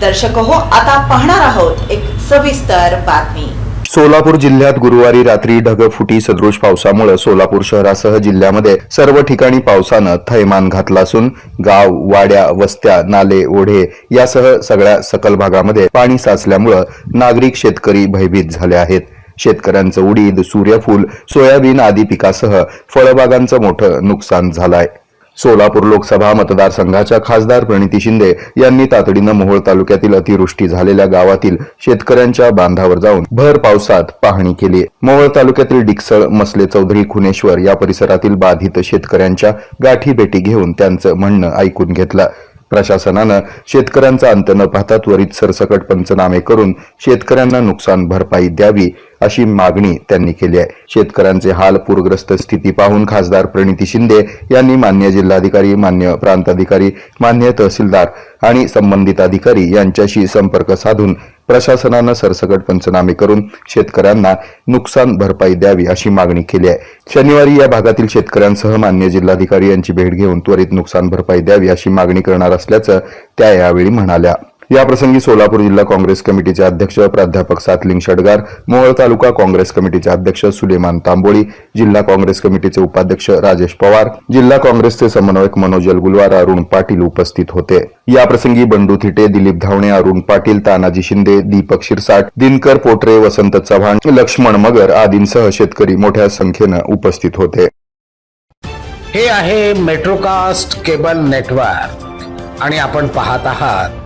दर्शक हो आता पाहणार आहोत एक सविस्तर बातमी. सोलापूर जिल्ह्यात गुरुवारी रात्री ढगफुटी सदृश पावसामुळे सोलापूर शहरासह जिल्ह्यामध्ये सर्व ठिकाणी पावसानं थैमान घातला असून गाव वाड्या वस्त्या नाले ओढे यासह सगळ्या सकल भागामध्ये पाणी साचल्यामुळं नागरिक शेतकरी भयभीत झाले आहेत. शेतकऱ्यांचं उडीद सूर्यफूल सोयाबीन आदी पिकासह फळबागांचं मोठं नुकसान झालं आहे सोलापूर लोकसभा मतदारसंघाच्या खासदार प्रणिती शिंदे यांनी तातडीनं मोहोळ तालुक्यातील अतिवृष्टी झालेल्या गावातील शेतकऱ्यांच्या बांधावर जाऊन भर पावसात पाहणी केली. मोहोळ तालुक्यातील डिकसळ मसले चौधरी खुनेश्वर या परिसरातील बाधित शेतकऱ्यांच्या गाठी भेटी घेऊन त्यांचं म्हणणं ऐकून घेतलं. प्रशासनानं शेतकऱ्यांचा अंत न पाहता त्वरित सरसकट पंचनामे करून शेतकऱ्यांना नुकसान भरपाई द्यावी अशी मागणी त्यांनी केली आहे. शेतकऱ्यांचे हाल पूरग्रस्त स्थिती पाहून खासदार प्रणिती शिंदे यांनी मान्य जिल्हाधिकारी मान्य प्रांताधिकारी मान्य तहसीलदार आणि संबंधित अधिकारी यांच्याशी संपर्क साधून प्रशासनानं सरसकट पंचनामे करून शेतकऱ्यांना नुकसान भरपाई द्यावी अशी मागणी केली आहे. शनिवारी या भागातील शेतकऱ्यांसह मान्य जिल्हाधिकारी यांची भेट घेऊन त्वरित नुकसान भरपाई द्यावी अशी मागणी करणार असल्याचं त्या यावेळी म्हणाल्या. याप्रसंगी सोलापूर जिल्हा काँग्रेस कमिटीचे अध्यक्ष प्राध्यापक सातलिंग षडगार मोहोळ तालुका काँग्रेस कमिटीचे अध्यक्ष सुलेमान तांबोळी जिल्हा काँग्रेस कमिटीचे उपाध्यक्ष राजेश पवार जिल्हा काँग्रेसचे समन्वयक मनोज गुलवार अरुण पाटील उपस्थित होते. याप्रसंगी बंडू थिटे दिलीप धावणे अरुण पाटील तानाजी शिंदे दीपक शिरसाट दिनकर पोटरे वसंत चव्हाण लक्ष्मण मगर आदींसह शेतकरी मोठ्या संख्येनं उपस्थित होते. हे आहे मेट्रोकास्ट केबल नेटवर्क आणि आपण पाहत आहात